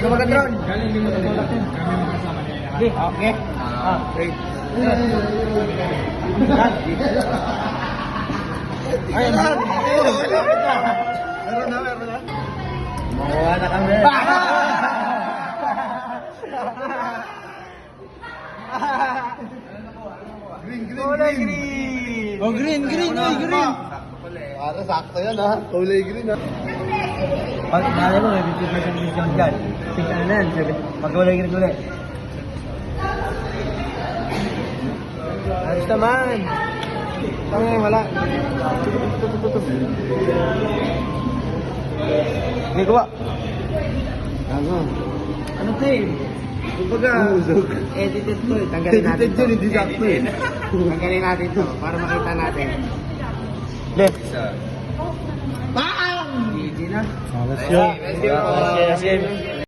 Ano maganda ron? Galing din mo tutulak yun. Kami magkasama niya. Okay. Okay. Ah, great. Ay, meron na, meron na. Makuha na kami. Green, green, Kulay green. Oh, green, green, oh, green. Para sakto yan ha. Kulay green ha. Pag nalala mo, may 50% discount dyan. Six ano na yan, pag kulay green ulit. Ayos naman. Tama wala. Hindi ko ba? Ano? Ano to eh? Kumbaga, Edited to eh. Tanggalin natin edited yun, hindi sakto eh. Tanggalin natin to para makita natin. Left. 好的，行，行，好，谢谢。